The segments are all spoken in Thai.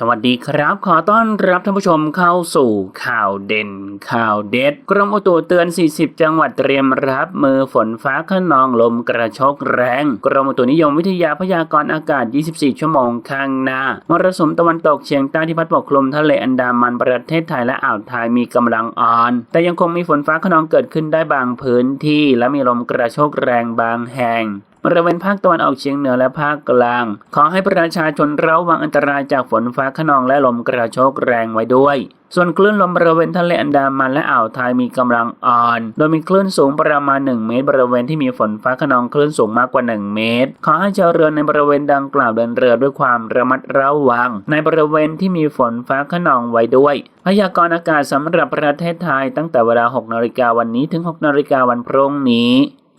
สวัสดีครับ ขอต้อนรับท่านผู้ชมเข้าสู่ข่าวเด่น ข่าวเด็ด กรมอุตุเตือน 40 จังหวัดเตรียมรับมือฝนฟ้าขนองลมกระโชกแรง กรมอุตุนิยมวิทยาพยากรณ์อากาศ 24 ชั่วโมงข้างหน้ามรสุมตะวันตกเฉียงใต้ที่พัดปกคลุมทะเลอันดามันประเทศไทยและอ่าวไทยมีกำลังอ่อน แต่ยังคงมีฝนฟ้าขนองเกิดขึ้นได้บางพื้นที่ และมีลมกระโชกแรงบางแห่ง บริเวณภาคตะวันออกเฉียงเหนือและภาคกลาง ขอให้ประชาชนระวังอันตรายจากฝนฟ้าขนองและลมกระโชกแรงไว้ด้วย ส่วนคลื่นลมบริเวณทะเลอันดามันและอ่าวไทยมีกำลังอ่อน โดยมีคลื่นสูงประมาณ 1 เมตร บริเวณที่มีฝนฟ้าขนองคลื่นสูงมากกว่า 1 เมตร ขอให้ชาวเรือในบริเวณดังกล่าวเดินเรือด้วยความระมัดระวัง ในบริเวณที่มีฝนฟ้าขนองไว้ด้วย พยากรณ์อากาศสำหรับประเทศไทยตั้งแต่เวลา 6 นาฬิกาวันนี้ถึง 6 นาฬิกาวันพรุ่งนี้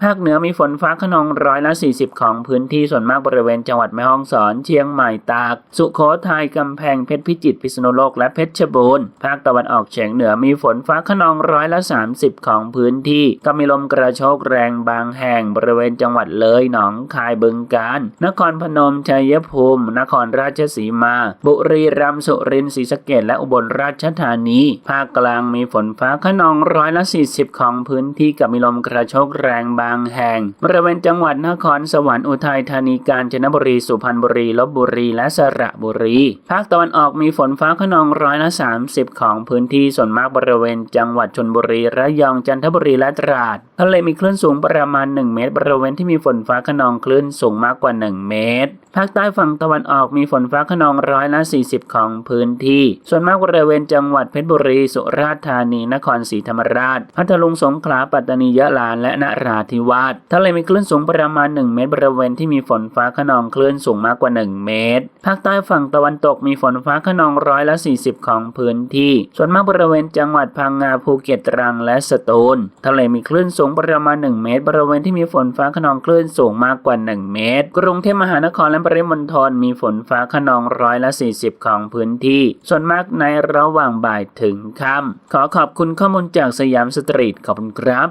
ภาคเหนือมีฝนฟ้าขนองร้อยละ 40 ของพื้นที่ส่วนมากบริเวณจังหวัดแม่ฮ่องสอน เชียงใหม่ตาก สุโขทัยกำแพงเพชรพิจิตรพิษณุโลกและเพชรบูรณ์ภาคตะวันออกเฉียงเหนือมีฝนฟ้าขนองร้อยละ 30 ของพื้นที่ ก็มีลมกระโชกแรงบางแห่งบริเวณจังหวัดเลยหนองคายบึงกาฬนครพนมชัยภูมิ นครราชสีมา บุรีรัมย์สุรินทร์ศรีสะเกษและอุบลราชธานีภาคกลางมีฝนฟ้าขนองร้อยละ 40 ของพื้นที่กับมีลมกระโชกแรงบางางแห่ง บริเวณจังหวัดนครสวรรค์อุทัยธานีกาญจนบุรีสุพรรณบุรีลบบุรีและสระบุรี ภาคตะวันออกมีฝนฟ้าขนองร้อยละ 30 ของพื้นที่ส่วนมากบริเวณจังหวัดชนบุรีระยองจันทบุรีและตราด ทะเลมีคลื่นสูงประมาณ 1 เมตร บริเวณที่มีฝนฟ้าขนองคลื่นสูงมากกว่า 1 เมตร ภาคใต้ฝั่งตะวันออกมีฝนฟ้าขนองร้อยละ 40 ของพื้นที่ ส่วนมากบริเวณจังหวัดเพชรบุรี สุราษฎร์ธานี นครศรีธรรมราช พัทลุง สงขลา ปัตตานี ยะลา และนราธิวาส ทะเลมีคลื่นสูงประมาณ 1 เมตร บริเวณที่มีฝนฟ้าขนองคลื่นสูงมากกว่า 1 เมตร ภาคใต้ฝั่งตะวันตกมีฝนฟ้าขนองร้อยละ 40 ของพื้นที่ ส่วนมากบริเวณจังหวัดพังงา ภูเก็ต ตรัง และสตูล ทะเลมีคลื่นสูงงประมาณ 1 เมตร บริเวณที่มีฝนฟ้าขนองคลื่นสูงมากกว่า 1 เมตร กรุงเทพมหานครและปริมณฑลมีฝนฟ้าขนองร้อยละ 40 ของพื้นที่ ส่วนมากในระหว่างบ่ายถึงค่ำขอขอบคุณข้อมูลจากสยามสตรีทขอบคุณครับ